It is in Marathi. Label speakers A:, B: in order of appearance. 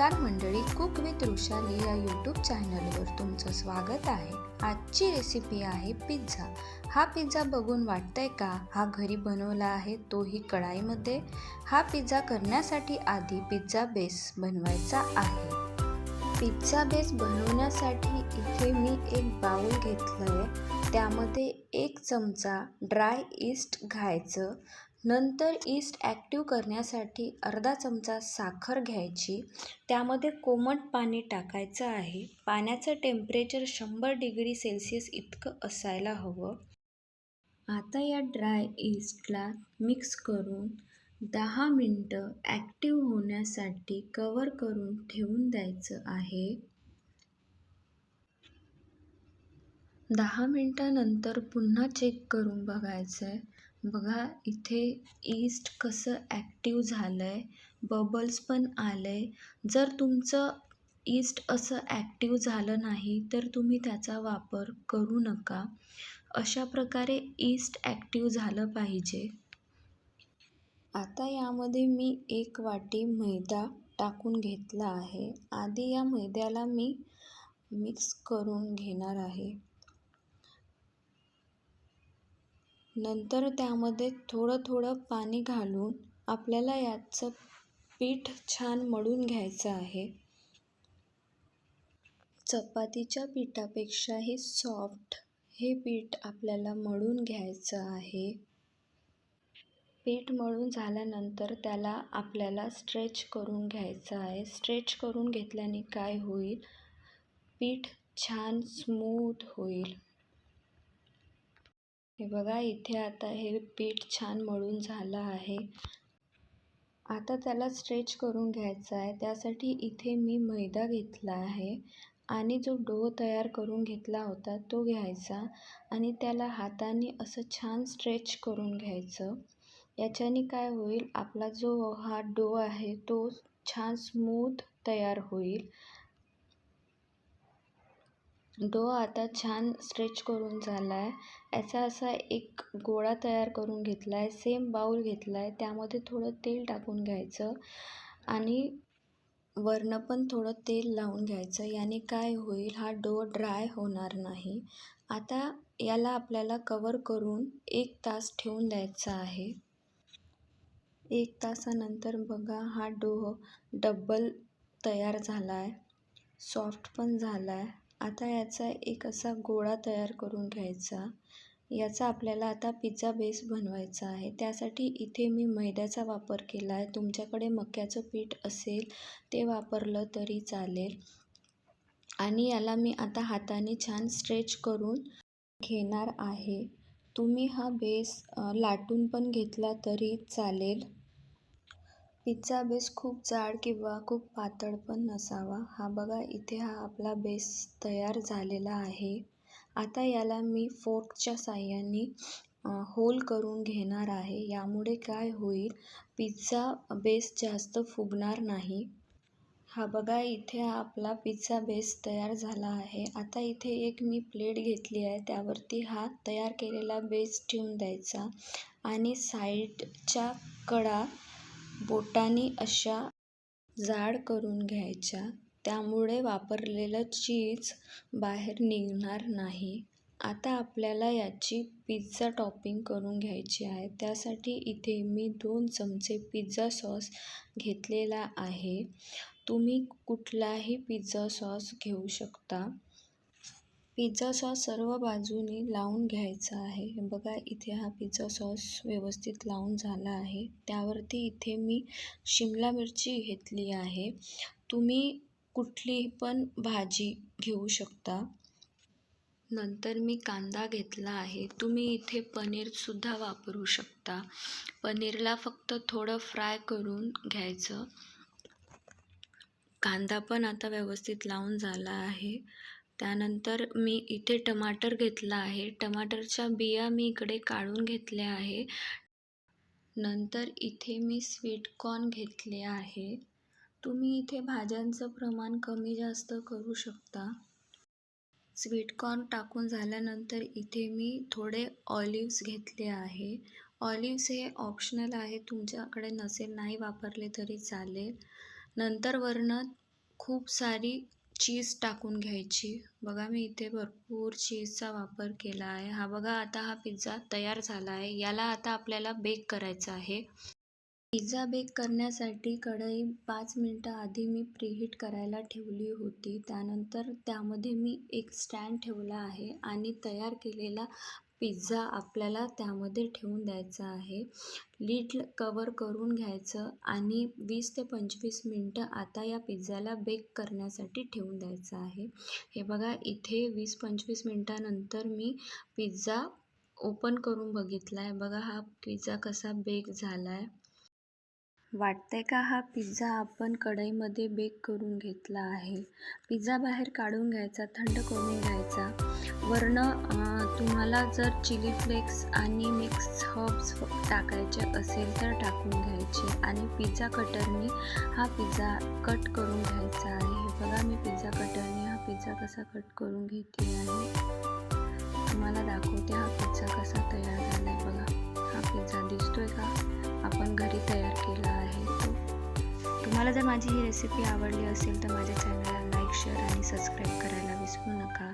A: नमस्कार मंडळी कुक विथ वृषाली या यूट्यूब चॅनलवर तुमचं स्वागत आहे. आजची रेसिपी आहे पिझ्झा हा पिझ्झा बघून वाटतंय का? हा घरी बनवला आहे तोही कढाईमध्ये. हा पिझ्झा करण्यासाठी आधी पिझ्झा बेस बनवायचा आहे. पिझ्झा बेस बनवण्यासाठी इथे मी एक बाउल घेतलं आहे त्यामध्ये एक चमचा ड्राय इस्ट घ्यायचं. नंतर इस्ट ॲक्टिव्ह करण्यासाठी अर्धा चमचा साखर घ्यायची. त्यामध्ये कोमट पाणी टाकायचं आहे. पाण्याचं टेम्परेचर शंभर डिग्री सेल्सिअस इतकं असायला हवं. आता या ड्राय इस्टला मिक्स करून दहा मिनटं ॲक्टिव्ह होण्यासाठी कवर करून ठेवून द्यायचं आहे. दहा मिनटानंतर पुन्हा चेक करून बघायचं आहे बघा इथे ईस्ट कसं ॲक्टिव्ह झालं आहे बबल्स पण आलं आहे जर तुमचं ईस्ट असं ॲक्टिव्ह झालं नाही तर तुम्ही त्याचा वापर करू नका. अशा प्रकारे ईस्ट ॲक्टिव्ह झालं पाहिजे. आता यामध्ये मी एक वाटी मैदा टाकून घेतला आहे. आधी या मैद्याला मी मिक्स करून घेणार आहे. नंतर त्यामध्ये थोडं थोडं पाणी घालून आपल्याला याचं पीठ छान मळून घ्यायचं आहे. चपातीच्या पिठापेक्षाही सॉफ्ट हे पीठ आपल्याला मळून घ्यायचं आहे. पीठ मळून झाल्यानंतर त्याला आपल्याला स्ट्रेच करून घ्यायचं आहे. स्ट्रेच करून घेतल्याने काय होईल? पीठ छान स्मूथ होईल. हे बघा इथे आता हे पीठ छान मळून झालं आहे. आता त्याला स्ट्रेच करून घ्यायचं आहे. त्यासाठी इथे मी मैदा घेतला आहे आणि जो डो तयार करून घेतला होता तो घ्यायचा आणि त्याला हाताने असं छान स्ट्रेच करून घ्यायचं. याच्याने काय होईल आपला जो हा डो आहे तो छान स्मूथ तयार होईल. डो आता छान स्ट्रेच करून झाला आहे याचा असा एक गोळा तयार करून घेतला आहे सेम बाऊल घेतला आहे त्यामध्ये थोडं तेल टाकून घ्यायचं आणि वरनं पण थोडं तेल लावून घ्यायचं. याने काय होईल हा डो ड्राय होणार नाही. आता याला आपल्याला कवर करून एक तास ठेवून द्यायचा आहे. एक तासानंतर बघा हा डो डब्बल तयार झाला आहे सॉफ्ट पण झाला आहे आता याचा एक असा गोळा तयार करून घ्यायचा. याचा आपल्याला आता पिझ्झा बेस बनवायचा आहे. त्यासाठी इथे मी मैद्याचा वापर केला आहे तुमच्याकडे मक्याचं पीठ असेल ते वापरलं तरी चालेल. आणि याला मी आता हाताने छान स्ट्रेच करून घेणार आहे. तुम्ही हा बेस लाटून पण घेतला तरी चालेल. पिझ्झा बेस खूप जाड किंवा खूप पातळ पण नसावा. हा बघा इथे हा आपला बेस तयार झालेला आहे. आता याला मी फोर्कच्या साह्याने होल करून घेणार आहे. यामुळे काय होईल? पिझ्झा बेस जास्त फुगणार नाही. हा बघा इथे हा आपला पिझ्झा बेस तयार झाला आहे. आता इथे एक मी प्लेट घेतली आहे. त्यावरती हा तयार केलेला बेस ठेवून द्यायचा. आणि साईडच्या कडा बोटांनी अशा जाड करून घ्यायच्या त्यामुळे वापरलेलं चीज बाहेर निघणार नाही. आता आपल्याला याची पिझ्झा टॉपिंग करून घ्यायची आहे. त्यासाठी इथे मी दोन चमचे पिझ्झा सॉस घेतलेला आहे. तुम्ही कुठलाही पिझ्झा सॉस घेऊ शकता. पिझ्झा सॉस सर्व बाजूनी लावून घ्यायचा आहे. हे बघा इथे हा पिझ्झा सॉस व्यवस्थित लावून झाला आहे. त्यावरती इथे मी शिमला मिरची घेतली आहे. तुम्ही कुठली पण भाजी घेऊ शकता. नंतर मी कांदा घेतला आहे. तुम्ही इथे पनीरसुद्धा वापरू शकता. पनीरला फक्त थोडं फ्राय करून घ्यायचं. कांदा पण आता व्यवस्थित लावून झाला आहे. त्यानंतर मी इथे टमाटर घेतला आहे. टमाटरच्या बिया मी इकडे काढून घेतल्या आहे. नंतर इथे मी स्वीटकॉर्न घेतले आहे. तुम्ही इथे भाज्यांचं प्रमाण कमी जास्त करू शकता. स्वीटकॉर्न टाकून झाल्यानंतर इथे मी थोडे ऑलिव्स घेतले आहे. ऑलिव्स हे ऑप्शनल आहे. तुमच्याकडे नसेल नाही वापरले तरी चालेल. नंतर वरनं खूप सारी चीज टाकून घ्यायची. बघा मी इथे भरपूर चीजचा वापर केला आहे. हा बघा आता हा पिझ्झा तयार झाला आहे. याला आता आपल्याला बेक करायचा आहे. पिझ्झा बेक करण्यासाठी कढई पाच मिनटं आधी मी प्रीहीट करायला ठेवली होती. त्यानंतर त्यामध्ये मी एक स्टँड ठेवला आहे आणि तयार केलेला पिझ्झा आपल्याला त्यामध्ये ठेवून द्यायचा आहे. लीड कवर करून घ्यायचं आणि वीस ते पंचवीस मिनटं आता या पिझ्झाला बेक करण्यासाठी ठेवून द्यायचं आहे. हे बघा इथे वीस पंचवीस मिनटानंतर मी पिझ्झा ओपन करून बघितला आहे बघा हा पिझ्झा कसा बेक झाला आहे वाटतंय का हा पिझ्झा आपण कढईमध्ये बेक करून घेतला आहे? पिझ्झा बाहेर काढून घ्यायचा थंड करून घ्यायचा. वरनं तुम्हाला जर चिली फ्लेक्स आणि मिक्स हर्ब्स टाकायचे असेल तर टाकून घ्यायचे. आणि पिझ्झा कटरनी हा पिझ्झा कट करून घ्यायचा आहे. हे बघा मी पिझ्झा कटरने हा पिझ्झा कसा कट करून घेते आहे तुम्हाला दाखवते हा पिझ्झा कसा तयार झाला आहे बघा हा पिझ्झा दिसतोय का? आपण घरी तयार केला आहे तो. तुम्हाला जर माझी ही रेसिपी आवडली असेल तर माझ्या चॅनलला लाईक शेअर आणि सबस्क्राईब करायला विसरू नका.